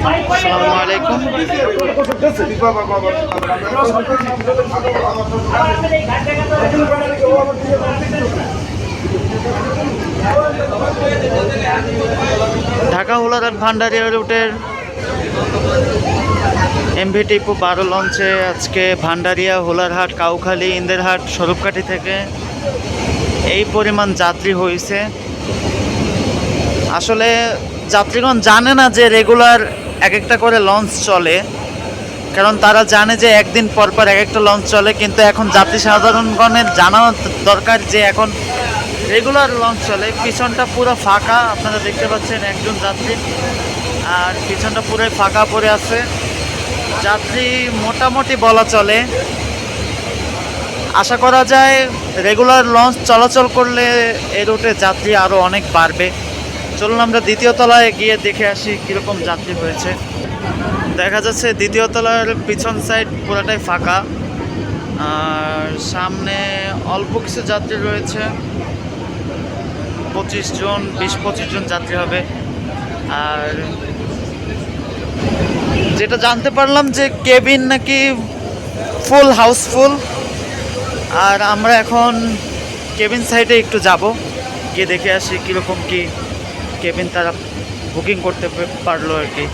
আসসালামু আলাইকুম। ঢাকা হুলাদার ভান্ডারিয়া রুটের এমভি টিপু বারো লঞ্চে আজকে ভান্ডারিয়া, হোলারহাট, কাউখালী, ইন্দেরহাট, স্বরূপকাঠি থেকে এই পরিমাণ যাত্রী হয়েছে আসলে যাত্রীগণ জানে না যে রেগুলার এক একটা করে লঞ্চ চলে। কারণ তারা জানে যে একদিন পর পর এক একটা লঞ্চ চলে, কিন্তু এখন যাত্রী সাধারণগণের জানা দরকার যে এখন রেগুলার লঞ্চ চলে। পিছনটা পুরো ফাঁকা, আপনারা দেখতে পাচ্ছেন একজন যাত্রী। আর পিছনটা পুরো ফাঁকা পড়ে আছে। যাত্রী মোটামুটি বলা চলে। আশা করা যায় রেগুলার লঞ্চ চলাচল করলে এই রুটে যাত্রী আরও অনেক বাড়বে। চলুন আমরা দ্বিতীয় তলায় গিয়ে দেখে আসি কীরকম যাত্রী হয়েছে। দেখা যাচ্ছে দ্বিতীয় তলার পিছন সাইড পুরাটাই ফাঁকা। আর সামনে অল্প কিছু যাত্রী রয়েছে। পঁচিশ জন, বিশ, পঁচিশ জন যাত্রী হবে। আর যেটা জানতে পারলাম যে কেবিন নাকি ফুল, হাউসফুল। আর আমরা এখন কেবিন সাইডে একটু যাব। গিয়ে দেখে আসি কীরকম কি কেবিন তারা বুকিং করতে পারল আর কি।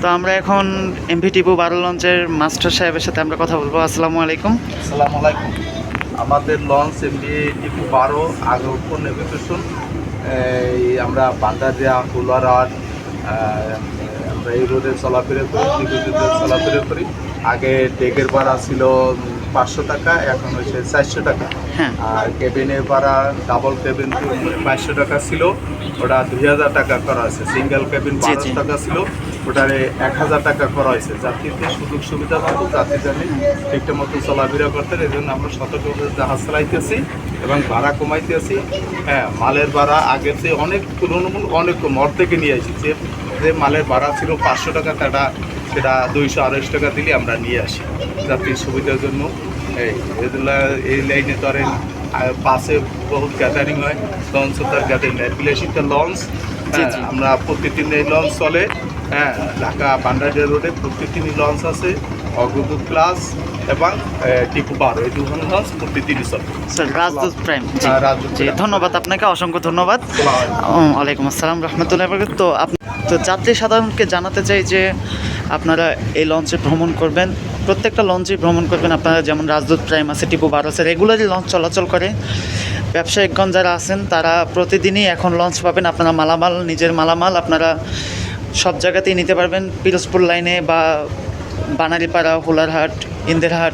তো আমরা এখন এমভি টিপু বারো লঞ্চের মাস্টার সাহেবের সাথে আমরা কথা বলব। আসসালামু আলাইকুম। আসসালামু আলাইকুম। আমাদের লঞ্চ এমভি টিপু বারো আগে উপর নেভিগেশন এই আমরা বান্দারিয়া হুলারাট আমরা এই রোডে চলাফেরা করি দীর্ঘদিন চলাফেরা করি। আগে ডেকের ভাড়া ছিল পাঁচশো টাকা এখন হচ্ছে চারশো টাকা। হ্যাঁ। আর কেবিনের ভাড়া ডাবল কেবিন বাইশশো টাকা ছিল ওটা দুই হাজার টাকা করা হয়েছে। Single cabin. বারোশো টাকা ছিল ওটারে এক হাজার টাকা করা হয়েছে। যাত্রীদের সুযোগ সুবিধা পাবো যাত্রী জানি ঠিকঠাক মতো চলাফেরা করতেন এই জন্য আমরা সতর্কভাবে জাহাজ চালাইতেছি এবং ভাড়া কমাইতেছি। হ্যাঁ মালের ভাড়া আগের চেয়ে অনেক তুলনামূলক অনেক কম অর্ধেকে নিয়ে আসি যে মালের ভাড়া ছিল পাঁচশো টাকা সেটা সেটা দুইশো আড়াইশো টাকা দিলে আমরা নিয়ে আসি। যাত্রীর সুবিধার জন্য। এই এই লাইনে ধরেন বাসে পাশে বহুত গ্যাদারিং হয়। লঞ্চ তার গ্যাদারিং হয় বিলাসিতা লঞ্চ হ্যাঁ। আমরা প্রতিদিন এই লঞ্চ চলে। হ্যাঁ ঢাকা বান্ডারিয়া রোডে প্রতিদিনই লঞ্চ আছে। অগ্রদূত ক্লাস এবং টিপু বারো। এই দুজন লঞ্চ প্রতিদিনই চলে স্যার। রাজদূত প্রাইম জি হ্যাঁ, ধন্যবাদ আপনাকে অসংখ্য ধন্যবাদ। ওয়ালাইকুম আসসালাম রহমতুল্লাহ। তো আপনি তো যাত্রী সাধারণকে জানাতে চাই যে আপনারা এই লঞ্চে ভ্রমণ করবেন। প্রত্যেকটা লঞ্চে ভ্রমণ করবেন। আপনারা যেমন রাজদূত প্রাইম আছে টিপু বারো আছে রেগুলারই লঞ্চ চলাচল করে। ব্যবসায়িকগণ যারা আছেন তারা প্রতিদিনই এখন লঞ্চ পাবেন। আপনারা মালামাল নিজের মালামাল আপনারা সব জায়গাতেই নিতে পারবেন। পিরোজপুর লাইনে বা বানারীপাড়া হোলারহাট, ইন্দিরহাট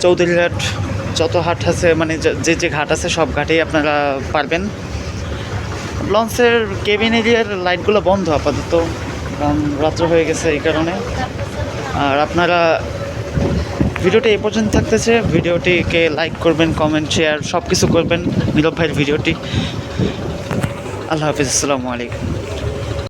চৌধুরীহাট যত হাট আছে মানে যে- যে ঘাট আছে, সব ঘাটেই আপনারা পারবেন। লঞ্চের কেবিন এরিয়ার লাইটগুলো বন্ধ আপাতত, কারণ রাত্র হয়ে গেছে এই কারণে। আর আপনারা ভিডিওটি এ পর্যন্ত থাকতেছে। ভিডিওটিকে লাইক করবেন কমেন্ট শেয়ার সব কিছু করবেন। নীরব ভাইয়ের ভিডিওটি। আল্লাহ হাফিজ, আসসালামু আলাইকুম।